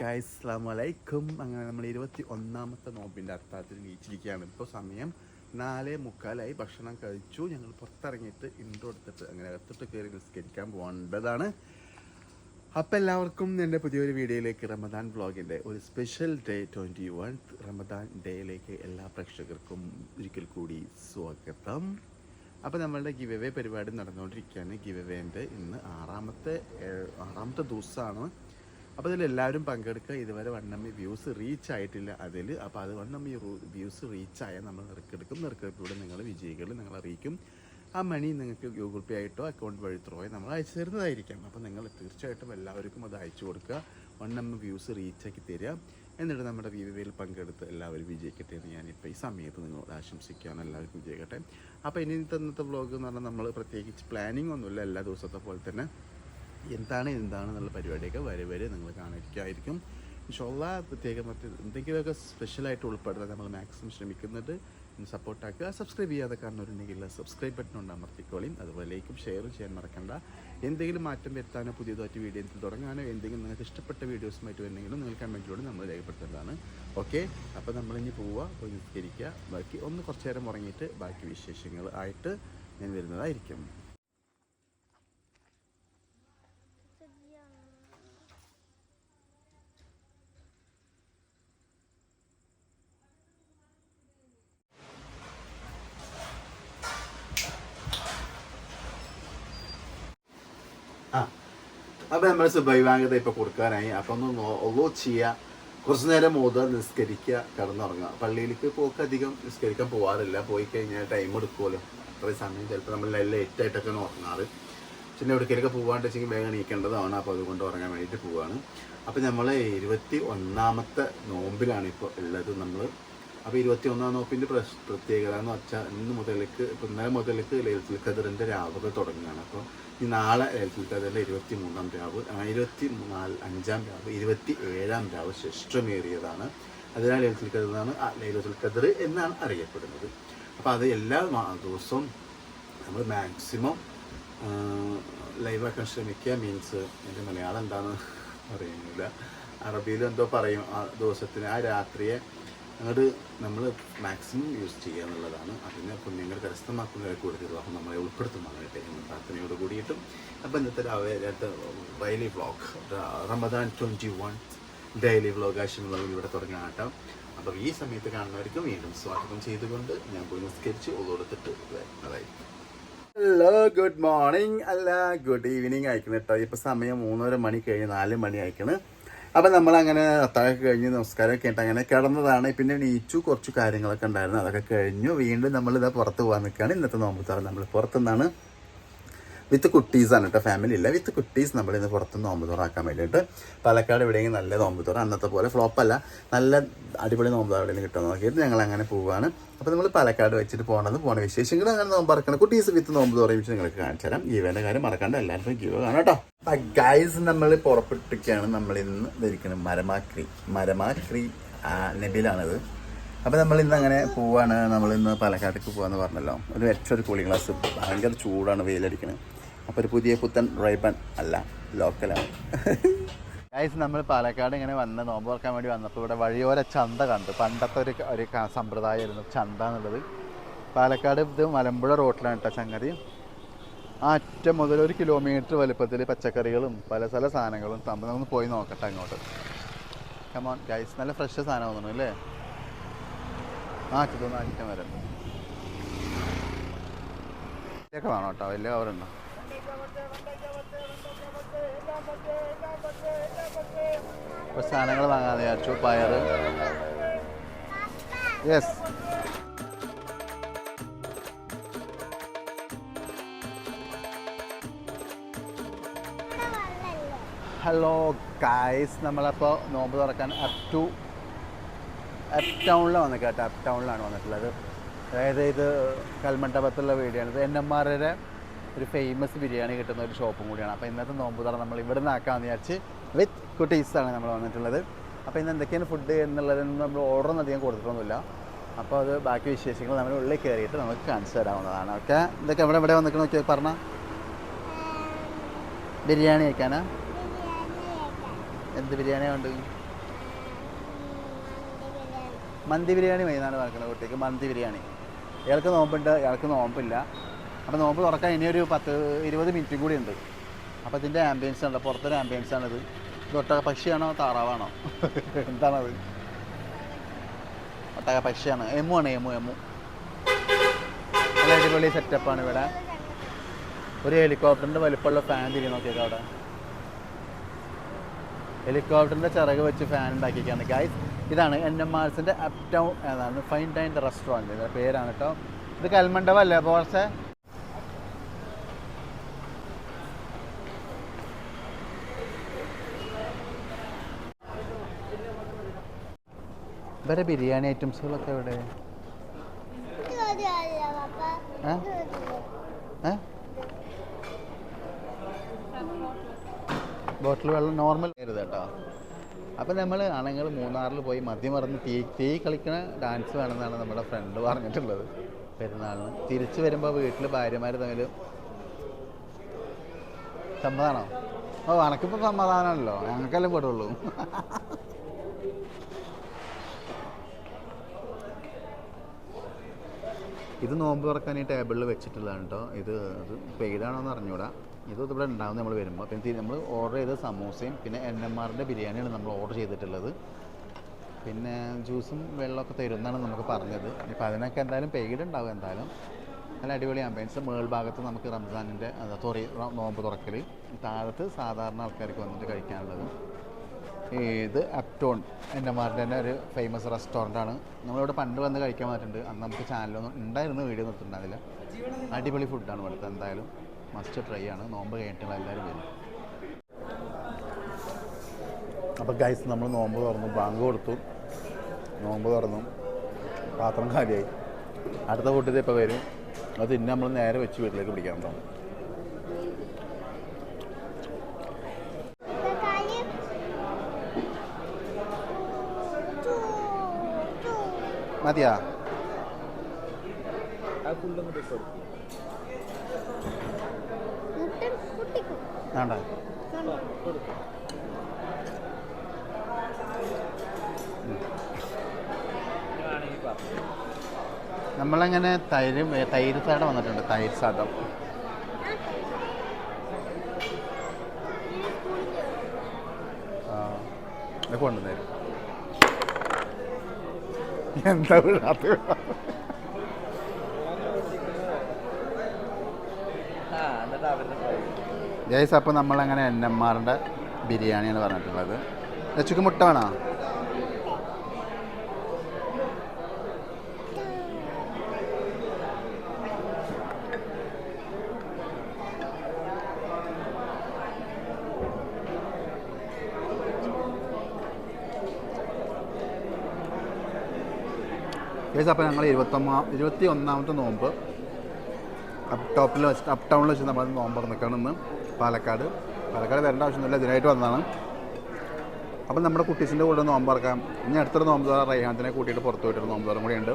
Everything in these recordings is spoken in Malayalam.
ഗായ്സ് അസ്സാം വലൈക്കും അങ്ങനെ നമ്മൾ ഇരുപത്തി ഒന്നാമത്തെ നോമ്പിന്റെ അത്താഴത്തിൽ നീച്ചിരിക്കുകയാണ്. ഇപ്പോൾ സമയം നാല് മുക്കാലായി. ഭക്ഷണം കഴിച്ചു. ഞങ്ങൾ പുറത്തിറങ്ങിയിട്ട് ഇൻട്രോ എടുത്തിട്ട് അങ്ങനെ അകത്തിട്ട് കയറി നിസ്കരിക്കാൻ പോകേണ്ടതാണ്. അപ്പം എല്ലാവർക്കും എന്റെ പുതിയൊരു വീഡിയോയിലേക്ക് റമദാൻ വ്ളോഗിന്റെ ഒരു special day twenty one Ramadan ഡേയിലേക്ക് എല്ലാ പ്രേക്ഷകർക്കും ഒരിക്കൽ കൂടി സ്വാഗതം. അപ്പോൾ നമ്മളുടെ ഗിവ് അവേ പരിപാടി നടന്നുകൊണ്ടിരിക്കുകയാണ്. ഗിവ് അവേന്റെ ഇന്ന് ആറാമത്തെ ആറാമത്തെ ദിവസമാണ്. അപ്പോൾ ഇതിൽ എല്ലാവരും പങ്കെടുക്കുക. ഇതുവരെ വൺ എം വ്യൂസ് റീച്ച് ആയിട്ടില്ല അതിൽ അപ്പോൾ അത് വൺ എം വ്യൂസ് റീച്ച് ആയാൽ നമ്മൾ നിറക്കെടുക്കും. നിറക്കെടുപ്പിലൂടെ നിങ്ങൾ വിജയികൾ നിങ്ങൾ അറിയിക്കും. ആ മണി നിങ്ങൾക്ക് ഗൂഗിൾ പേ ആയിട്ടോ അക്കൗണ്ട് വഴി ത്രോയോ നമ്മൾ അയച്ചു തരുന്നതായിരിക്കാം. അപ്പോൾ നിങ്ങൾ തീർച്ചയായിട്ടും എല്ലാവർക്കും അത് അയച്ചു കൊടുക്കുക. വൺ എം വ്യൂസ് റീച്ചാക്കി തരിക. എന്നിട്ട് നമ്മുടെ വിവിധയിൽ പങ്കെടുത്ത് എല്ലാവരും വിജയിക്കട്ടെ എന്ന് ഞാനിപ്പോൾ ഈ സമയത്ത് നിങ്ങളോട് ആശംസിക്കുകയാണ്. എല്ലാവർക്കും വിജയിക്കട്ടെ. അപ്പോൾ ഇനി തന്നത്തെ വ്ളോഗ് എന്ന് പറഞ്ഞാൽ നമ്മൾ പ്രത്യേകിച്ച് പ്ലാനിങ് ഒന്നുമില്ല. എല്ലാ ദിവസത്തെ പോലെ തന്നെ എന്താണ് എന്താണ് എന്നുള്ള പരിപാടിയൊക്കെ വരെ വരെ നിങ്ങൾ കാണിക്കായിരിക്കും. ഇൻഷോല്ല പ്രത്യേകം മറ്റ് എന്തെങ്കിലുമൊക്കെ സ്പെഷ്യലായിട്ട് ഉൾപ്പെടുത്താൻ നമ്മൾ മാക്സിമം ശ്രമിക്കുന്നുണ്ട് സപ്പോർട്ടാക്കുക സബ്സ്ക്രൈബ് ചെയ്യാതെ കാണുന്നവരുണ്ടെങ്കിൽ സബ്സ്ക്രൈബ് ബട്ടൺ ഉണ്ട് അമർത്തിക്കോളിയും അതുപോലെ ലൈക്കും ഷെയറും ചെയ്യാൻ മറക്കണ്ട. എന്തെങ്കിലും മാറ്റം വരുത്താനോ പുതിയതായിട്ട് വീഡിയോ തുടങ്ങാനോ എന്തെങ്കിലും നിങ്ങൾക്ക് ഇഷ്ടപ്പെട്ട വീഡിയോസുമായിട്ട് വരുന്നെങ്കിലും നിങ്ങൾ കമന്റിലൂടെ നമ്മൾ രേഖപ്പെടുത്തേണ്ടതാണ്. ഓക്കെ അപ്പോൾ നമ്മളിനി പോവുക പോയി നിസ്കരിക്കുക. ബാക്കി ഒന്ന് കുറച്ച് നേരം ഉറങ്ങിയിട്ട് ബാക്കി വിശേഷങ്ങൾ ആയിട്ട് ഞാൻ വരുന്നതായിരിക്കും. അപ്പം നമ്മൾ സുബൈവാങ്കത ഇപ്പോൾ കൊടുക്കാനായി. അപ്പം ഒന്ന് ഒള്ളു ചെയ്യുക കുറച്ച് നേരം മോദ നിസ്കരിക്കുക കിടന്നുറങ്ങുക. പള്ളിയിലേക്ക് പോക്ക് അധികം നിസ്കരിക്കാൻ പോകാറില്ല പോയി കഴിഞ്ഞാൽ ടൈം എടുക്കുമല്ലോ അത്രയും സമയം ചിലപ്പോൾ നമ്മൾ ലേറ്റ് ആയിട്ടൊക്കെ ഉറങ്ങാറ്. പിന്നെ എവിടേക്കൊക്കെ പോകാണ്ട് വെച്ചെങ്കിൽ വേഗം എണീക്കേണ്ടതാണ്. അപ്പോൾ അതുകൊണ്ട് ഉറങ്ങാൻ വേണ്ടിയിട്ട് പോവാണ്. അപ്പോൾ നമ്മൾ ഇരുപത്തി ഒന്നാമത്തെ നോമ്പിലാണ് ഇപ്പോൾ ഉള്ളത്. നമ്മൾ അപ്പോൾ ഇരുപത്തി ഒന്നാം നോപ്പിന്റെ പ്രശ് പ്രത്യേകത എന്ന് വെച്ചാൽ ഇന്ന് മുതലേക്ക് ഇപ്പം ഇന്നലെ മുതലേക്ക് ലളിതുൽ ഖദറിന്റെ രാവുകൾ തുടങ്ങുകയാണ്. അപ്പോൾ ഈ നാളെ ലളിതുൽ ഖദറിന്റെ ഇരുപത്തി മൂന്നാം രാവ് ഇരുപത്തി നാല് അഞ്ചാം രാവ് ഇരുപത്തി ഏഴാം രാവ് ശ്രേഷ്ഠമേറിയതാണ്. അതിനാൽ ലളിതുൽ ഖദർ എന്നാണ് ലൈലത്തുൽ ഖദർ എന്നാണ് അറിയപ്പെടുന്നത്. അപ്പോൾ അത് എല്ലാ ദിവസവും നമ്മൾ മാക്സിമം ലൈവാക്കാൻ ശ്രമിക്കുക. മീൻസ് എന്റെ മലയാളം എന്താണെന്ന് അറിയുന്നില്ല അറബിയിൽ എന്തോ പറയും ആ ദിവസത്തിന് ആ രാത്രിയെ അങ്ങോട്ട് നമ്മൾ മാക്സിമം യൂസ് ചെയ്യുക എന്നുള്ളതാണ്. അതിനെ കുഞ്ഞുങ്ങൾ കരസ്ഥമാക്കുന്ന കൂടുതൽ വിവാഹം നമ്മളെ ഉൾപ്പെടുത്തുന്നതായിട്ട് എന്ന പ്രാർത്ഥനയോട് കൂടിയിട്ടും. അപ്പം ഇന്നത്തെ രാവിലെ daily vlog Ramadan twenty one daily vlog ആശയം ഇവിടെ ഇവിടെ ആട്ടം അപ്പം ഈ സമയത്ത് കാണുന്നവർക്ക് വീണ്ടും സ്വാഗതം ചെയ്തുകൊണ്ട് ഞാൻ പോയി നിസ്കരിച്ച് ഉള്ളെടുത്തിട്ട് വരുന്നതായിരിക്കും ഹലോ ഗുഡ് മോർണിംഗ് അല്ല ഗുഡ് ഈവനിങ് അയക്കണം കേട്ടോ. ഇപ്പം സമയം മൂന്നര മണി കഴിഞ്ഞ് നാല് മണി അയക്കണ് അപ്പം നമ്മളങ്ങനെ അത്താഴൊക്കെ കഴിഞ്ഞ് നമസ്കാരമൊക്കെ ആയിട്ട് അങ്ങനെ കിടന്നതാണ്. പിന്നെ നീച്ചു കുറച്ച് കാര്യങ്ങളൊക്കെ ഉണ്ടായിരുന്നു. അതൊക്കെ കഴിഞ്ഞു. വീണ്ടും നമ്മളിതാ പുറത്ത് പോകാൻ നിൽക്കുകയാണ്. ഇന്നത്തെ നോമ്പുത്താറ് നമ്മൾ പുറത്തുനിന്നാണ് വിത്ത് കുട്ടീസാണ് കേട്ടോ. ഫാമിലി ഇല്ല. വിത്ത് കുട്ടീസ് നമ്മൾ ഇന്ന് പുറത്ത് നോമ്പ് വേണ്ടിയിട്ട് പാലക്കാട് എവിടെയെങ്കിലും നല്ല നോമ്പ് തുറ. അന്നത്തെ പോലെ ഫ്ലോപ്പല്ല നല്ല അടിപൊളി നോമ്പ് തുറ കിട്ടാൻ നോക്കിയിട്ട് ഞങ്ങൾ അങ്ങനെ പോവുകയാണ് അപ്പോൾ നമ്മൾ പാലക്കാട് വെച്ചിട്ട് പോകണത് പോണ വിശേഷങ്ങൾ അങ്ങനെ നോമ്പ് ഇറക്കണം കുട്ടീസ് വിത്ത് നോമ്പ് തുറയും വെച്ച് നിങ്ങൾക്ക് കാണിച്ചു തരാം. ഈവന്റെ കാര്യം മറക്കാണ്ട് എല്ലാവർക്കും ഗീവ് കാണാം കേട്ടോ. അപ്പം ഗൈസ് നമ്മൾ പുറപ്പെട്ടിരിക്കുകയാണ്. നമ്മൾ ഇന്ന് ധരിക്കുന്നത് മരമാക്രി. മരമാക്രി നബിലാണിത്. അപ്പോൾ നമ്മൾ ഇന്ന് അങ്ങനെ പോവാണ്. നമ്മൾ ഇന്ന് പാലക്കാട്ടേക്ക് പോകാമെന്ന് പറഞ്ഞല്ലോ. ഒരു ഏറ്റവും ഒരു കൂളിംഗ് ഗ്ലാസ് ഭയങ്കര ചൂടാണ് വെയിലടിക്കുന്നത് അപ്പോൾ ഒരു പുതിയ പുത്തൻ റൈബൻ അല്ല ലോക്കലാണ്. ഗൈസ് നമ്മൾ പാലക്കാട് ഇങ്ങനെ വന്ന് നോമ്പ് തുറക്കാൻ വേണ്ടി വന്നപ്പോൾ ഇവിടെ വഴിയോര ചന്ത കണ്ടു. പണ്ടത്തെ ഒരു ഒരു സമ്പ്രദായമായിരുന്നു ചന്ത എന്നുള്ളത്. പാലക്കാട് ഇത് മലമ്പുഴ റോട്ടിലാണ് കേട്ടോ ചങ്ങതി ആ അറ്റം മുതൽ ഒരു കിലോമീറ്റർ വലുപ്പത്തിൽ പച്ചക്കറികളും പല പല സാധനങ്ങളും തമ്മിൽ നമുക്ക് പോയി നോക്കട്ടെ അങ്ങോട്ട്. കമോൺ ഗൈസ് നല്ല ഫ്രഷ് സാധനം തോന്നുന്നു അല്ലേ? ആ ഇതൊന്നും അറ്റം വരാം. ഇതൊക്കെ വേണം കേട്ടോ? വലിയ കവറുണ്ടോ സാധനങ്ങൾ വാങ്ങാൻ വിചാരിച്ചു പയർ. യെസ് ഹലോ ഗായ്സ് നമ്മളപ്പോൾ നോമ്പ് തുറക്കാൻ അപ് ടു അപ് ടൗണിൽ വന്നത് കേട്ടോ അപ് ടൗണിലാണ് വന്നിട്ടുള്ളത്. അതായത് ഇത് കൽമണ്ഡപത്തുള്ള വീടാണ്. ഇത് എൻ എം ആറിന്റെ ഒരു ഫേമസ് ബിരിയാണി കിട്ടുന്ന ഒരു ഷോപ്പും കൂടിയാണ്. അപ്പോൾ ഇന്നത്തെ നോമ്പ് തറ നമ്മൾ ഇവിടെ നിന്ന് ആക്കാമെന്ന് വിചാരിച്ച് വിത്ത് കുട്ടീസാണ് നമ്മൾ വന്നിട്ടുള്ളത്. അപ്പോൾ ഇന്ന് എന്തൊക്കെയാണ് ഫുഡ് എന്നുള്ളതൊന്നും നമ്മൾ ഓർഡറൊന്നും അധികം കൊടുത്തിട്ടൊന്നുമില്ല. അപ്പോൾ അത് ബാക്കി വിശേഷങ്ങൾ നമ്മൾ ഉള്ളിൽ കയറിയിട്ട് നമുക്ക് കാണിച്ചു തരാവുന്നതാണ്. ഓക്കെ ഇതൊക്കെ എവിടെ എവിടെ വന്നിട്ട് നോക്കി പറഞ്ഞാൽ ബിരിയാണി കഴിക്കാനാ? എന്ത് ബിരിയാണി ഉണ്ട് മന്തി ബിരിയാണി മൈനാണ് പറഞ്ഞത് കുട്ടിക്ക് മന്തി ബിരിയാണി. ഇയാൾക്ക് നോമ്പുണ്ട് ഇയാൾക്ക് നോമ്പില്ല. അപ്പോൾ നോമ്പ് തുറക്കാൻ ഇനിയൊരു പത്ത് ഇരുപത് മിനിറ്റും കൂടി ഉണ്ട്. അപ്പോൾ ഇതിന്റെ ആംബിയൻസ് ഉണ്ട് പുറത്തൊരു ആംബിയൻസ് ആണിത്. ഒട്ടക പക്ഷിയാണോ താറാവാണോ? എന്താണത്? ഒട്ടക പക്ഷിയാണ് എമു ആണ് എമു എമു. നല്ല അടിപൊളി സെറ്റപ്പാണ് ഇവിടെ. ഒരു ഹെലികോപ്റ്ററിന്റെ വലിപ്പമുള്ള ഫാൻ തിരി നോക്കിയേക്കാം അവിടെ. ഹെലികോപ്റ്ററിന്റെ ചിറക് വെച്ച് ഫാൻ ഉണ്ടാക്കിയിരിക്കുകയാണ് ഗൈസ് ഇതാണ് എൻ എം ആർസിന്റെ അപ് ടൗൺ ഏതാണ് ഫൈൻ ഡൈൻ റെസ്റ്റോറന്റ് പേരാണ് കേട്ടോ ഇത് കൽമണ്ഡപം അല്ലേ ബോർസെ ഇവരെ ബിരിയാണി ഐറ്റംസുകളൊക്കെ എവിടെ? ബോട്ടിൽ വെള്ളം നോർമൽ ആയിരുന്നു കേട്ടോ. അപ്പം നമ്മൾ ആണുങ്ങൾ മൂന്നാറിൽ പോയി മദ്യം മറന്ന് തീ തീ കളിക്കണ ഡാൻസ് വേണമെന്നാണ് നമ്മുടെ ഫ്രണ്ട് പറഞ്ഞിട്ടുള്ളത്. പെരുന്നാളിന്. തിരിച്ചു വരുമ്പോൾ വീട്ടിൽ ഭാര്യമാർ തമ്മിൽ സമ്മതാണോ ഓ അനക്കിപ്പോൾ സമാധാനമല്ലോ ഞങ്ങൾക്കെല്ലാം പെടുള്ളൂ. ഇത് നോമ്പ് തുറക്കാൻ ഈ ടേബിളിൽ വെച്ചിട്ടുള്ളതാണ് കേട്ടോ ഇത് ഇത് പെയ്ഡാണോന്ന് അറിഞ്ഞൂടാ. ഇത് ഇവിടെ ഉണ്ടാവും നമ്മൾ വരുമ്പോൾ പിന്നെ നമ്മൾ ഓർഡർ ചെയ്ത സമോസയും പിന്നെ എൻ എം ആറിന്റെ ബിരിയാണിയാണ് നമ്മൾ ഓർഡർ ചെയ്തിട്ടുള്ളത്. പിന്നെ ജ്യൂസും വെള്ളമൊക്കെ തരുന്നതാണ് നമുക്ക് പറഞ്ഞത്. ഇപ്പോൾ അതിനൊക്കെ എന്തായാലും പെയ്ഡ് ഉണ്ടാവും എന്തായാലും. നല്ല അടിപൊളി ആംബിയൻസ് മേൾ ഭാഗത്ത് നമുക്ക് റംസാനിന്റെ സോറി നോമ്പ് തുറക്കൽ താഴത്ത് സാധാരണ ആൾക്കാർക്ക് വന്നിട്ട് കഴിക്കാനുള്ളത്. ഇത് അപ്ടോൺ എന്റെ തന്നെ ഒരു ഫേമസ് റെസ്റ്റോറന്റ് ആണ്. നമ്മളിവിടെ പണ്ട് വന്ന് കഴിക്കാൻ പറ്റുന്നുണ്ട് അന്ന് നമുക്ക് ചാനലൊന്നും ഉണ്ടായിരുന്നു വീഡിയോ നിർത്തിയിട്ടുണ്ടാവില്ല അടിപൊളി ഫുഡാണ് ഇവിടുത്തെ. എന്തായാലും മസ്റ്റ് ട്രൈ ആണ്. നോമ്പ് കഴിഞ്ഞിട്ടുള്ള എല്ലാവരും വരും. അപ്പോൾ ഗൈസ് നമ്മൾ നോമ്പ് തുറന്നു. ബാങ്ക് കൊടുത്തു. നോമ്പ് തുറന്നു. പാത്രം കാലിയായി. അടുത്ത ഫുഡ് ഇപ്പോൾ വരും. അത് ഇന്ന് നമ്മൾ നേരെ വെച്ച് വീട്ടിലേക്ക് പിടിക്കാൻ പോകും മതിയാ. നമ്മളങ്ങനെ തൈര് തൈര് സാധനം വന്നിട്ടുണ്ട്. തൈര് സാധനം. ആ കൊണ്ടുവന്നേരും. എന്താ വിടാത്ത ജയ്സ് അപ്പോൾ നമ്മളങ്ങനെ എൻ എം ആറിന്റെ ബിരിയാണിയാണ് പറഞ്ഞിട്ടുള്ളത്. മുട്ട വേണോ? ഗൈസ് അപ്പോൾ ഞങ്ങൾ ഇരുപത്തൊന്നാം ഇരുപത്തി ഒന്നാമത്തെ നോമ്പ് അപ് ടോപ്പിൽ വെച്ച് അപ് ടൗണിൽ വെച്ച് നമ്മൾ നോമ്പ് നിൽക്കണം ഇന്ന്. പാലക്കാട്. പാലക്കാട് വരേണ്ട ആവശ്യമൊന്നുമില്ല. ഇതിനായിട്ട് വന്നതാണ്. അപ്പം നമ്മുടെ കുട്ടീസിന്റെ കൂടെ നോമ്പ് ഇറക്കാം ഇനി അടുത്തൊരു നോമ്പ് തുറ റൈഹാനത്തിനെ കൂട്ടിയിട്ട് പുറത്ത് പോയിട്ടൊരു നോമ്പ് തുറം കൂടി ഉണ്ട്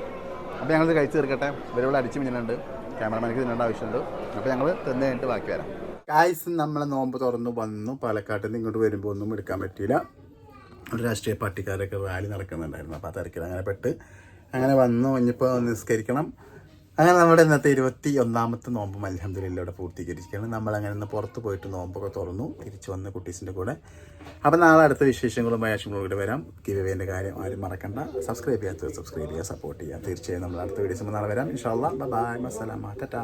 അപ്പോൾ ഞങ്ങളിത് കഴിച്ച് തീർക്കട്ടെ. ഇവരിവിടെ അടിച്ച് മിന്നുണ്ട് ക്യാമറമാനക്ക് തിന്നേണ്ട ആവശ്യമുണ്ട്. അപ്പോൾ ഞങ്ങൾ തന്നെ കഴിഞ്ഞിട്ട് ബാക്കി വരാം. കായ്സ് നമ്മളെ നോമ്പ് തുറന്നു വന്നു. പാലക്കാട്ടിൽ നിന്ന് ഇങ്ങോട്ട് വരുമ്പോൾ ഒന്നും എടുക്കാൻ പറ്റിയില്ല. ഒരു രാഷ്ട്രീയ പാർട്ടിക്കാരൊക്കെ റാലി നടക്കുന്നുണ്ടായിരുന്നു. അപ്പോൾ ആ തിരക്കിൽ അങ്ങനെ പെട്ട് അങ്ങനെ വന്നു ഇനിയിപ്പോൾ നിസ്കരിക്കണം. അങ്ങനെ നമ്മുടെ ഇന്നത്തെ ഇരുപത്തി ഒന്നാമത്തെ നോമ്പ് ഇവിടെ നമ്മൾ നമ്മളങ്ങനെ ഇന്ന് പുറത്ത് പോയിട്ട് നോമ്പൊക്കെ തുറന്നു തിരിച്ചു വന്ന് കുട്ടീസിന്റെ കൂടെ. അപ്പോൾ നാളെ അടുത്ത വിശേഷങ്ങളും വയാശങ്ങളും കൂടെ വരാം. കിവിവേന്റെ കാര്യം ആരും മറക്കണ്ട. സബ്സ്ക്രൈബ് ചെയ്യാത്തവർ സബ്സ്ക്രൈബ് ചെയ്യുക സപ്പോർട്ട് ചെയ്യുക. തീർച്ചയായും നമ്മൾ അടുത്ത വീഡിയോസ് നാളെ വരാം. ഇൻഷാല്ലാ ബൈ അസ്സലാമ ടാറ്റാ